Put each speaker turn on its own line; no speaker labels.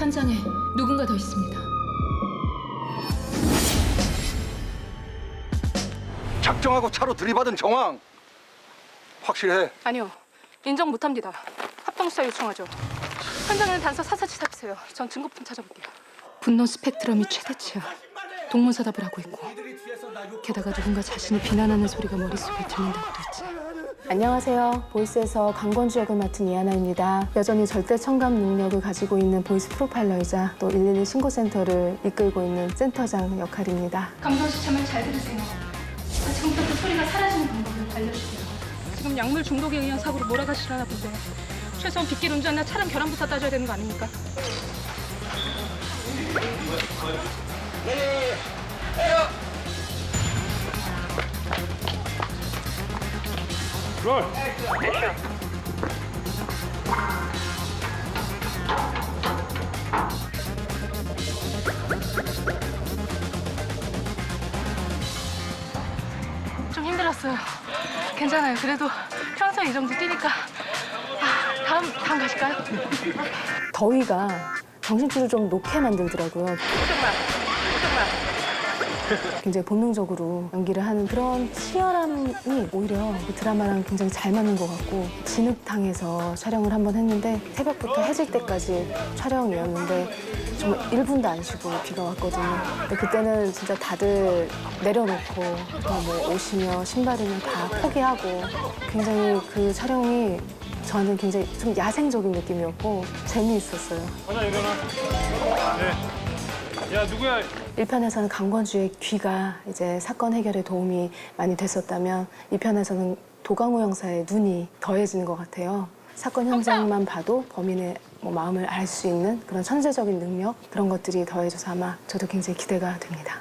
현장에 누군가 더 있습니다.
작정하고 차로 들이받은 정황 확실해.
아니요. 인정 못합니다. 합동수사 요청하죠. 현장에는 단서 사사치 잡으세요. 전 증거품 찾아볼게요.
분노 스펙트럼이 최대치야. 동문서답을 하고 있고 게다가 누군가 자신을 비난하는 소리가 머릿속에 들린다고도 했지.
안녕하세요. 보이스에서 강건주 역을 맡은 이하나입니다. 여전히 절대 청감 능력을 가지고 있는 보이스 프로파일러이자 또 112 신고센터를 이끌고 있는 센터장 역할입니다.
강도씨 참을 잘 들으세요. 자, 지금부터 그 소리가 사라지는 방법을 알려주세요. 지금 약물 중독에 의한 사고로 몰아가시려나 본데 최소한 빗길 운전이나 차량 결함부터 따져야 되는 거 아닙니까? 좀 힘들었어요. 괜찮아요. 그래도 평소에 이 정도 뛰니까 아, 다음 다음 가실까요?
더위가 정신줄을 좀 놓게 만들더라고요.
조금만, 조금만.
굉장히 본능적으로 연기를 하는 그런 치열함이 오히려 이 드라마랑 굉장히 잘 맞는 것 같고 진흙탕에서 촬영을 한번 했는데 새벽부터 해질 때까지 촬영이었는데 정말 1분도 안 쉬고 비가 왔거든요. 근데 그때는 진짜 다들 내려놓고 뭐 옷이며 신발이며 다 포기하고 굉장히 그 촬영이 저한테는 굉장히 좀 야생적인 느낌이었고 재미있었어요.
하나 일어나. 네. 야 누구야?
1편에서는 강권주의 귀가 이제 사건 해결에 도움이 많이 됐었다면 2편에서는 도강호 형사의 눈이 더해지는 것 같아요. 사건 현장만 봐도 범인의 뭐 마음을 알 수 있는 그런 천재적인 능력 그런 것들이 더해져서 아마 저도 굉장히 기대가 됩니다.